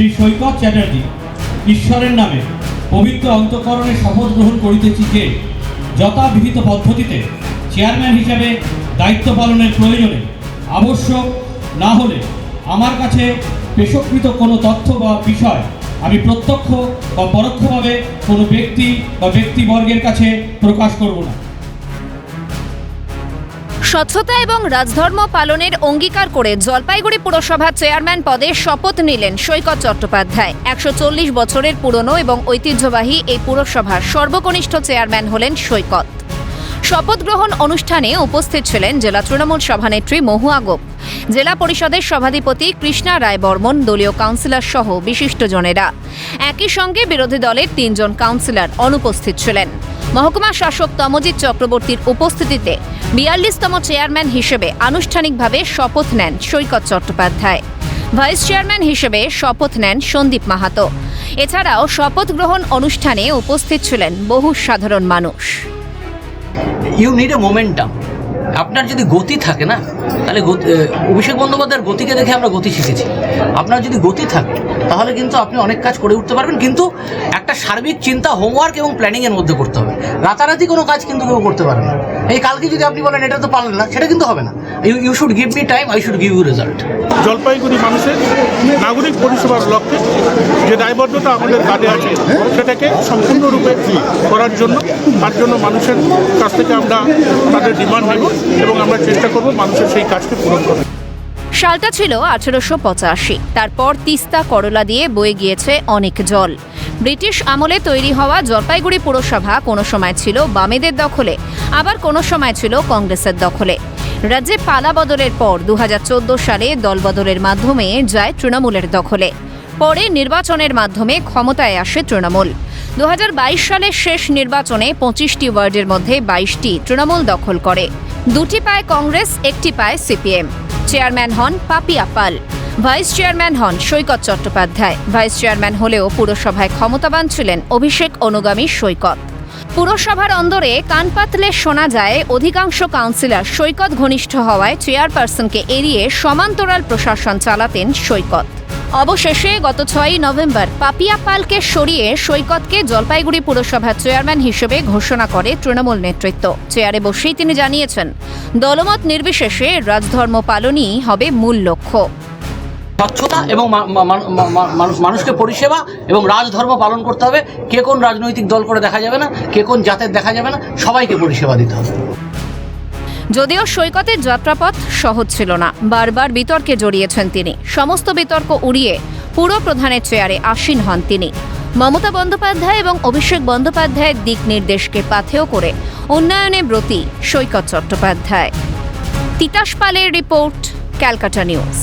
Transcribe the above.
শ্রী সৈকত চ্যাটার্জি, ঈশ্বরের নামে পবিত্র অন্তঃকরণে শপথ গ্রহণ করিতেছি যে, যথাবিহিত পদ্ধতিতে চেয়ারম্যান হিসাবে দায়িত্ব পালনের প্রয়োজনে আবশ্যক না হলে আমার কাছে পেশকৃত কোনো তথ্য বা বিষয় আমি প্রত্যক্ষ বা পরোক্ষভাবে কোনো ব্যক্তি বা ব্যক্তিবর্গের কাছে প্রকাশ করব না। স্বচ্ছতা এবং রাজধর্ম পালনের অঙ্গীকার করে জলপাইগুড়ি পুরসভার চেয়ারম্যান পদে শপথ নিলেন সৈকত চট্টোপাধ্যায়। একশো চল্লিশ বছরের পুরনো এবং ঐতিহ্যবাহী এই পুরসভার সর্বকনিষ্ঠ চেয়ারম্যান হলেন সৈকত। শপথ গ্রহণ অনুষ্ঠানে উপস্থিত ছিলেন জেলা তৃণমূল সভানেত্রী মহুয়া গোপ, জেলা পরিষদের সভাধিপতি কৃষ্ণা রায় বর্মন দলীয় কাউন্সিলর সহ বিশিষ্টজনেরা। একই সঙ্গে বিরোধী দলের তিনজন কাউন্সিলর অনুপস্থিত ছিলেন। মহকুমা শাসক তমজিৎ চক্রবর্তীর উপস্থিতিতে বিয়াল্লিশতম চেয়ারম্যান হিসেবে আনুষ্ঠানিকভাবে শপথ নেন সৈকত চট্টোপাধ্যায়। ভাইস চেয়ারম্যান হিসেবে শপথ নেন সন্দীপ মাহাতো। এছাড়াও শপথ গ্রহণ অনুষ্ঠানে উপস্থিত ছিলেন বহু সাধারণ মানুষ। ইউ নিড এ মোমেন্টাম আপনার যদি গতি থাকে না, তাহলে অভিষেক বন্দ্যোপাধ্যায়ের গতিকে দেখে আমরা গতি শিখেছি। আপনার যদি গতি থাকে, তাহলে কিন্তু আপনি অনেক কাজ করে উঠতে পারবেন, কিন্তু একটা সার্বিক চিন্তা হোমওয়ার্ক এবং প্ল্যানিংয়ের মধ্যে করতে হবে। রাতারাতি কোনো কাজ কিন্তু কেউ করতে পারবে না। এই কালকে যদি আপনি বলেন এটা তো পারলেন না সেটা কিন্তু হবে না। You you should give me time I should give you result Jalpaiguri মানুষের নাগরিক পরিষেবার লক্ষ্যে যে দায়বদ্ধতা আমাদের কাঁধে আছে সেটাকে সম্পূর্ণরূপে করার জন্য তার জন্য মানুষের কাছ থেকে আমরা তাদের ডিমান্ড নেব এবং আমরা চেষ্টা করব মানুষের সেই কাজকে পূরণ করার। সালটা ছিল আঠেরোশো পঁচাশি। তারপর তিস্তা করলা দিয়ে বয়ে গিয়েছে অনেক জল। ব্রিটিশ আমলে তৈরি হওয়া জলপাইগুড়ি পুরসভা কোনো সময় ছিল বামেদের দখলে, আবার কোনো সময় ছিল কংগ্রেসের দখলে। রাজ্যে পালা বদলের পর দুহাজার চোদ্দ সালে দলবদলের মাধ্যমে যায় তৃণমূলের দখলে। পরে নির্বাচনের মাধ্যমে ক্ষমতায় আসে তৃণমূল। দু হাজার বাইশ সালের শেষ নির্বাচনে পঁচিশটি ওয়ার্ডের মধ্যে বাইশটি তৃণমূল দখল করে। দুটি পায় কংগ্রেস, একটি পায় সিপিএম। চেয়ারম্যান হন পাপিয়া পাল। ভাইস চেয়ারম্যান হন সৈকত চট্টোপাধ্যায়। ভাইস চেয়ারম্যান হলেও পুরসভায় ক্ষমতাবান ছিলেন অভিষেক অনুগামী সৈকত। পুরসভার অন্দরে কান পাতলে শোনা যায়, অধিকাংশ কাউন্সিলর সৈকত ঘনিষ্ঠ হওয়ায় চেয়ারপারসনকে এড়িয়ে সমান্তরাল প্রশাসন চালাতেন সৈকত। অবশেষে গত ছয়ই নভেম্বর পাপিয়া পালকে সরিয়ে সৈকতকে জলপাইগুড়ি পুরসভার চেয়ারম্যান হিসেবে ঘোষণা করে তৃণমূল নেতৃত্ব। চেয়ারে বসেই তিনি জানিয়েছেন, দলমত নির্বিশেষে রাজধর্ম পালনই হবে মূল লক্ষ্য। স্বচ্ছতা এবং মানুষ মানুষকে পরিষেবা এবং রাজধর্ম পালন করতে হবে। কে কোন রাজনৈতিক দল করে দেখা যাবে না, কে কোন জাতের দেখা যাবে না, সবাইকে পরিষেবা দিতে হবে। যদিও সৈকতের যাত্রাপথ সহজ ছিল না, বারবার বিতর্কে জড়িয়েছেন তিনি। সমস্ত বিতর্ক উড়িয়ে পুরো প্রধানের চেয়ারে আসীন হন তিনি। মমতা বন্দ্যোপাধ্যায় এবং অভিষেক বন্দ্যোপাধ্যায়ের দিক নির্দেশকে পাথেয় করে উন্নয়নে ব্রতী সৈকত চট্টোপাধ্যায়। তিতাস পালের রিপোর্ট, ক্যালকাটা নিউজ।